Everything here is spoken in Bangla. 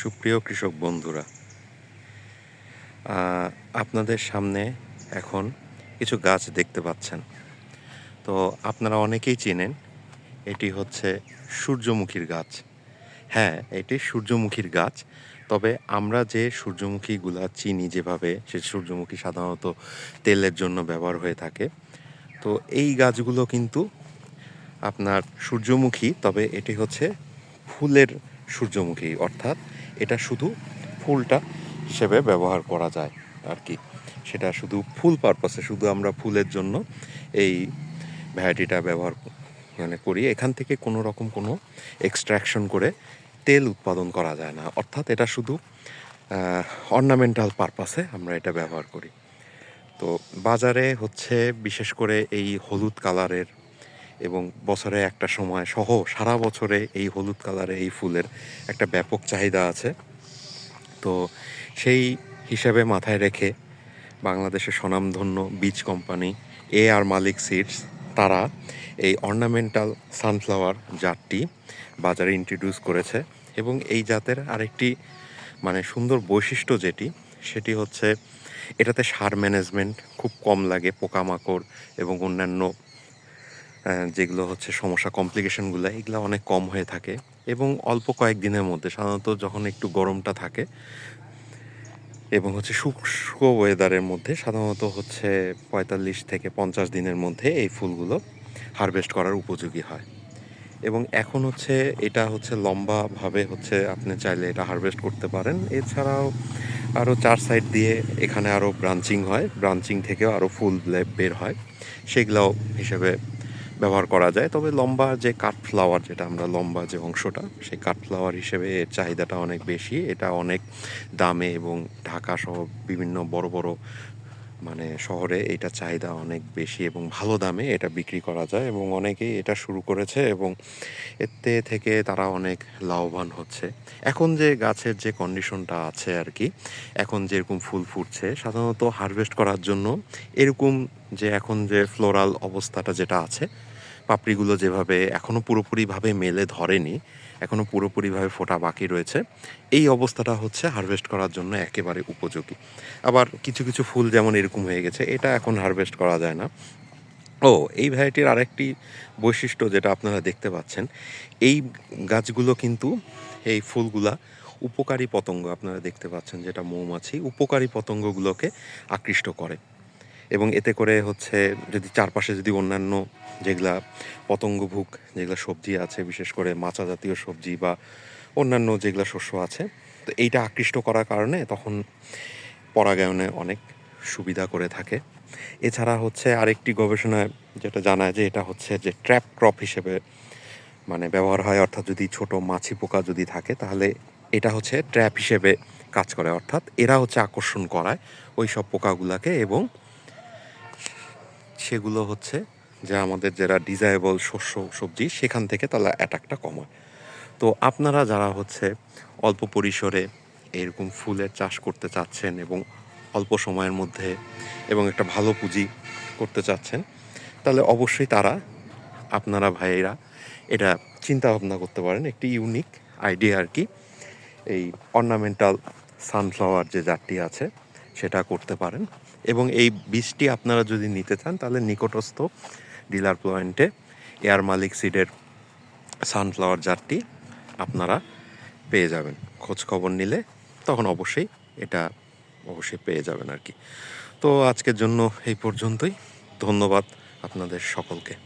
সুপ্রিয় কৃষক বন্ধুরা আপনাদের সামনে এখন কিছু গাছ দেখতে পাচ্ছেন। তো আপনারা অনেকেই চেনেন, এটি হচ্ছে সূর্যমুখীর গাছ। হ্যাঁ এটি সূর্যমুখীর গাছ, তবে আমরা যে সূর্যমুখীগুলা চিনি যেভাবে, সে সূর্যমুখী সাধারণত তেলের জন্য ব্যবহার হয়ে থাকে। তো এই গাছগুলো কিন্তু আপনার সূর্যমুখী, তবে এটি হচ্ছে ফুলের সূর্যমুখী, অর্থাৎ এটা শুধু ফুলটা হিসেবে ব্যবহার করা যায় আর কি। সেটা শুধু ফুল পারপাসে শুধু আমরা ফুলের জন্য এই ভ্যারাইটিটা ব্যবহার মানে করি। এখান থেকে কোনো রকম কোনো এক্সট্র্যাকশন করে তেল উৎপাদন করা যায় না। অর্থাৎ এটা শুধু অর্নামেন্টাল পারপাসে আমরা এটা ব্যবহার করি। তো বাজারে হচ্ছে বিশেষ করে এই হলুদ কালারের এবং বছরে একটা সময় সহ সারা বছরে এই হলুদ কালারে এই ফুলের একটা ব্যাপক চাহিদা আছে। তো সেই হিসাবে মাথায় রেখে বাংলাদেশের স্বনামধন্য বীজ কোম্পানি এ আর মালিক সিডস, তারা এই অর্নামেন্টাল সানফ্লাওয়ার জাতটি বাজারে ইন্ট্রোডিউস করেছে এবং এই জাতের আরেকটি মানে সুন্দর বৈশিষ্ট্য যেটি, সেটি হচ্ছে এটাতে সার ম্যানেজমেন্ট খুব কম লাগে পোকামাকড় এবং অন্যান্য যেগুলো হচ্ছে সমস্যা কমপ্লিকেশনগুলো এগুলো অনেক কম হয়ে থাকে এবং অল্প কয়েক দিনের মধ্যে, সাধারণত যখন একটু গরমটা থাকে এবং হচ্ছে শুষ্ক ওয়েদারের মধ্যে, সাধারণত হচ্ছে পঁয়তাল্লিশ থেকে পঞ্চাশ দিনের মধ্যে এই ফুলগুলো হারভেস্ট করার উপযোগী হয়। এবং এখন হচ্ছে এটা হচ্ছে লম্বাভাবে হচ্ছে আপনি চাইলে এটা হারভেস্ট করতে পারেন। এছাড়াও আরও চার সাইড দিয়ে এখানে আরও ব্রাঞ্চিং হয়। ব্রাঞ্চিং থেকেও আরও ফুল বের হয়। সেগুলাও হিসেবে ব্যবহার করা যায়। তবে লম্বা যে কাঠ ফ্লাওয়ার, যেটা আমরা লম্বা যে অংশটা, সেই কাঠ ফ্লাওয়ার হিসেবে এর চাহিদাটা অনেক বেশি। এটা অনেক দামে এবং ঢাকা সহ বিভিন্ন বড় বড় মানে শহরে এটা চাহিদা অনেক বেশি এবং ভালো দামে এটা বিক্রি করা যায় এবং অনেকেই এটা শুরু করেছে এবং এতে থেকে তারা অনেক লাভবান হচ্ছে। এখন যে গাছের যে কন্ডিশনটা আছে আর কি এখন যেরকম ফুল ফুটছে, সাধারণত হারভেস্ট করার জন্য এরকম যে এখন যে ফ্লোরাল অবস্থাটা যেটা আছে পাপড়িগুলো যেভাবে এখনও পুরোপুরিভাবে মেলে ধরেনি এখনও পুরোপুরিভাবে ফোটা বাকি রয়েছে, এই অবস্থাটা হচ্ছে হারভেস্ট করার জন্য একেবারে উপযোগী। আবার কিছু কিছু ফুল যেমন এরকম হয়ে গেছে, এটা এখন হারভেস্ট করা যায় না। ও, এই ভ্যারাইটির আরেকটি বৈশিষ্ট্য যেটা আপনারা দেখতে পাচ্ছেন, এই গাছগুলো কিন্তু, এই ফুলগুলা উপকারী পতঙ্গ আপনারা দেখতে পাচ্ছেন যেটা মৌমাছি, উপকারী পতঙ্গগুলোকে আকৃষ্ট করে। এবং এতে করে হচ্ছে যদি চারপাশে যদি অন্যান্য যেগুলা পতঙ্গভুক যেগুলো সবজি আছে, বিশেষ করে মাচা জাতীয় সবজি বা অন্যান্য যেগুলো শস্য আছে, তো এইটা আকৃষ্ট করার কারণে তখন পরাগায়নে অনেক সুবিধা করে থাকে। এছাড়া হচ্ছে আরেকটি গবেষণায় যেটা জানায় যে এটা হচ্ছে যে ট্র্যাপ ক্রপ হিসেবে মানে ব্যবহার হয়, অর্থাৎ যদি ছোট মাছি পোকা যদি থাকে, তাহলে এটা হচ্ছে ট্র্যাপ হিসেবে কাজ করে। অর্থাৎ এরা হচ্ছে আকর্ষণ করায় ওই সব পোকাগুলাকে এবং সেগুলো হচ্ছে যে আমাদের যারা ডিজায়াবল শস্য সবজি, সেখান থেকে তারা অ্যাটাকটা কমায়। তো আপনারা যারা হচ্ছে অল্প পরিসরে এরকম ফুলের চাষ করতে চাচ্ছেন এবং অল্প সময়ের মধ্যে এবং একটা ভালো পুঁজি করতে চাচ্ছেন, তাহলে অবশ্যই তারা, আপনারা ভাইয়েরা এটা চিন্তা ভাবনা করতে পারেন। একটি ইউনিক আইডিয়া আর কি, এই অর্নামেন্টাল সানফ্লাওয়ার যে জাতটি আছে, সেটা করতে পারেন। এবং এই বীজটি আপনারা যদি নিতে চান, তাহলে নিকটস্থ ডিলার পয়েন্টে এয়ার মালিক সিডের সানফ্লাওয়ার জারটি আপনারা পেয়ে যাবেন। খোঁজ খবর নিলে তখন অবশ্যই এটা অবশ্যই পেয়ে যাবেন আর কি। তো আজকের জন্য এই পর্যন্তই। ধন্যবাদ আপনাদের সকলকে।